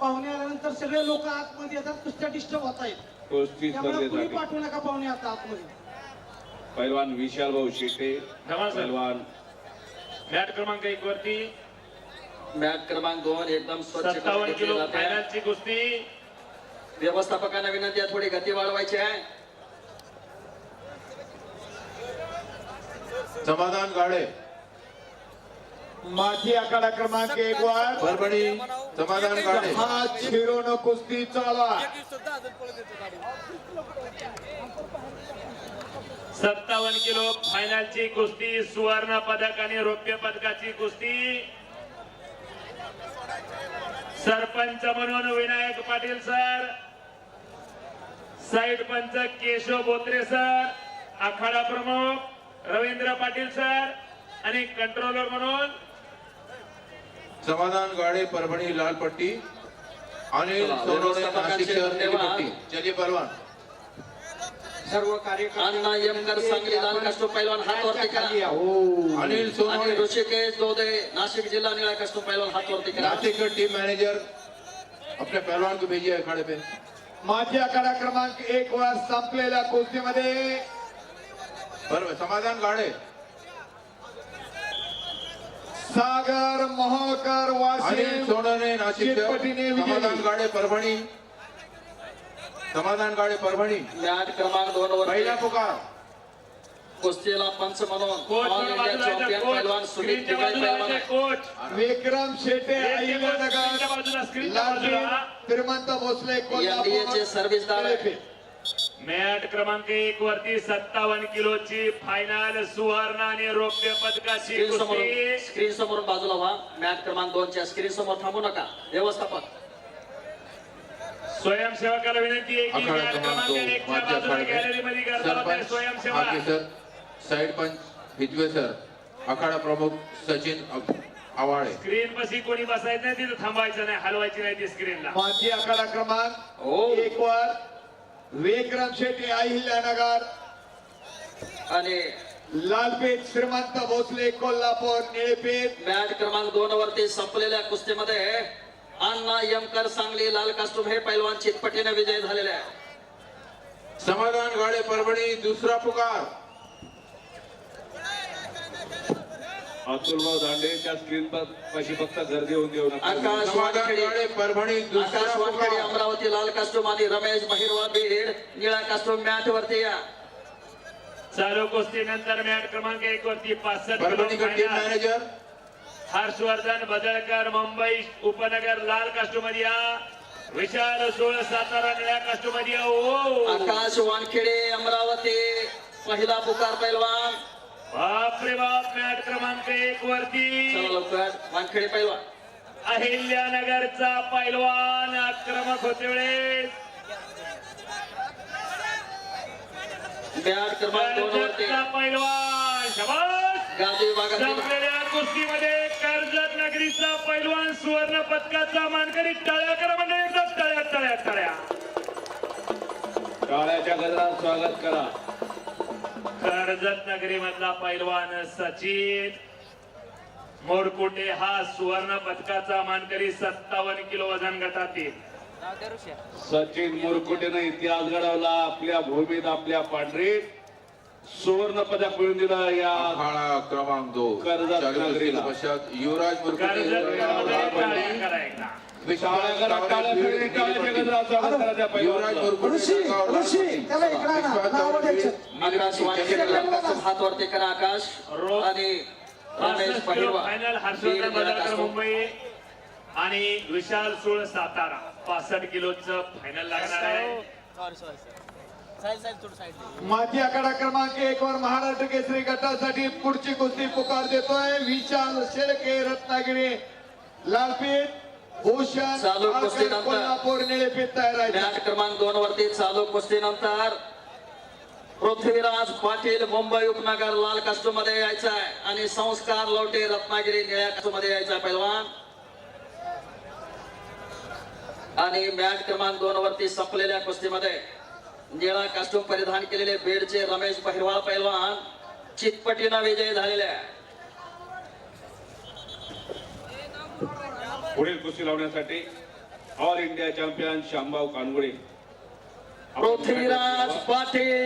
पाहुणे आल्यानंतर सगळे लोक आतमध्ये येतात कुस्त्या डिस्टर्ब होत आहेत कुस्ती त्यामुळे कुणी स्पर्धेसाठी पाठवू नका पाहुणे आता आतमध्ये. पैलवान विशाल भाऊ शेटे. सर. पैलवान. मॅट क्रमांक एक वरती. मॅट क्रमांक दोन एकदम स्वच्छ करून सत्तावन्न घेतली किलो जाते. फायनलची कुस्ती. व्यवस्थापकांना विनंती आहे थोडी गती वाढवायची आहे. समाधान गाडे. माथी आखाडा क्रमांक एक वर. परभणी समाधान गाडे हा शिरोन कुस्ती चालवा सत्तावन्न किलो फायनलची कुस्ती सुवर्ण पदक आणि रौप्य पदकाची कुस्ती. सरपंच म्हणून विनायक पाटील सर. साईड पंच केशव बोत्रे सर. आखाडा प्रमुख रवींद्र पाटील सर. आणि कंट्रोलर म्हणून समाधान गाडे परभणी लाल पट्टी अनिल चला, सोनवणे नाशिक शहर. पट्टी चलिए पहलवान. सर्व कार्यक्रम अण्णा यमकर सांगली लाल कास्टो पैलवान हात वरती करा. अनिल सोनवणे. ऋषिकेश दोदे नाशिक जिल्हा निळा कास्टो पैलवान हात वरती करा. नासिक का टीम मैनेजर अपने पहलवान को भेजिए अखाड़े पे. माथी आखाडा क्रमांक एक वर संपलेल्या कुस्तीमध्ये पर समाधान गाडे. सागर मोहकर वाशिम सोनवणे नाशिक समाधान गाडे परभणी. समाधान गाडे परभणी. मॅट क्रमांक दोन वर पहिला पुकार. कुस्तीला पंच म्हणून कोच ऑल इंडिया चॅम्पियन पैलवान कोच सुमित पैलवान. आहे. कोच. विक्रम शेटे अहिल्यानगर लालबीर बाजूला श्रीमंत भोसले चे सर्व्हिसदार. कोल्हापूर मॅट क्रमांक एक वरती सत्तावन्न किलोची फायनल सुवर्ण आणि रौप्य पदकाची स्क्रीन समोर कुस्ती. स्क्रीन समोरून बाजूला व्हा. मॅट क्रमांक दोनच्या स्क्रीन समोर थांबू नका. व्यवस्थापक. स्वयंसेवकाला विनंती आहे की अखाड़ा मॅट क्रमांक माध्य बाजूला अखाड़े गॅलरीमध्ये में गर्दा होते सरपंच स्वयंसेवक सर साइड पंच हिजवे सर अखाड़ा प्रमुख सचिन अ- आवाड़े स्क्रीन पशी कोणी बसायचं नाही तिथं थांबायचं नाही हलवायची नाही ती स्क्रीनला माथी आखाडा क्रमांक हो. एक वर विक्रम शेटे अहिल्यानगर आणि लालपेठ श्रीमंत भोसले कोल्हापूर निळपेठ. मॅच क्रमांक दोन वरती संपलेल्या कुस्तीमध्ये अण्णा यमकर सांगली लाल कास्टूम हे पैलवान चितपटीने विजय झालेले आहे समाधान गाड़े परभणी दूसरा पुकार. अतुल भाऊ दांडे त्या स्क्रीन पाशी फक्त गर्दी होऊन देऊ नका. आकाश वानखेडे परभणी दूसरा आकाश वानखेडे अमरावती लाल कास्टूम आणि रमेश बहिरवा बीड निळा कास्टूम मॅट वरती या. चालू कुस्ती नंतर मॅट क्रमांक एक वरती पासष्ट मैनेजर हर्षवर्धन बदळकर मुंबई उपनगर लाल कास्टोमध्ये या विशाल सोळ सातारा निळ्या कास्टोमध्ये या ओ! आकाश वानखेडे अमरावती पहिला पुकार पैलवान. बापरे बाप मॅट क्रमांक एक वरती. चला लवकर. वानखेडे पैलवान. अहिल्यानगरचा पैलवान आक्रमक होते वेळेस. मॅट क्रमांक दोन वरती. कर्जतचा पैलवान शबास. गादी विभागातील संपलेल्या कुस्तीमध्ये कर्जत नगरीचा पैलवान सुवर्ण पदकाचा मानकरी टाळ्या करा म्हणजे एकदा टाळ्या टाळ्या टाळ्या. टाळ्याच्या गजरात स्वागत करा. कर्जत नगरी मधला पैलवान सचिन. मोरकुटे हा सुवर्ण पदकाचा मानकरी सत्तावन्न किलो वजन गटातील. सचिन मुरकुटेनं इतिहास घडवला आपल्या भूमीत आपल्या पांढरीत सुवर्ण पदक मिळून दिलं या अखाड़ा क्रमांक दो कर्जत नगरीला. युवराज मुरकुटे हात वरती करा आकाश आणि रमेश कास्टूम मुंबई आणि विशाल सोळ सातारा. पासष्ट किलोचं फायनल लागणार आहे. माथी आखाडा क्रमांक एक वर महाराष्ट्र केसरी गटासाठी पुढची कुस्ती पुकार देतोय. विशाल शेळके रत्नागिरी लालपेठ चालू कुस्तीनंतर. मॅच क्रमांक दोन वरती चालू कुस्तीनंतर. पृथ्वीराज पाटील मुंबई उपनगर लाल कास्टूममध्ये यायचं आहे. आणि संस्कार लवटे रत्नागिरी निळ्या कास्टूममध्ये यायचं आहे पैलवान. आणि मॅच क्रमांक दोन वरती संपलेल्या कुस्तीमध्ये निळा कास्टूम परिधान केलेले बीडचे रमेश बहिरवाळ पैलवान. चितपटीनं विजयी झालेले आहे. पुढील कुस्ती लावण्यासाठी all India champion Shambhau Kangude Prithviraj Patil.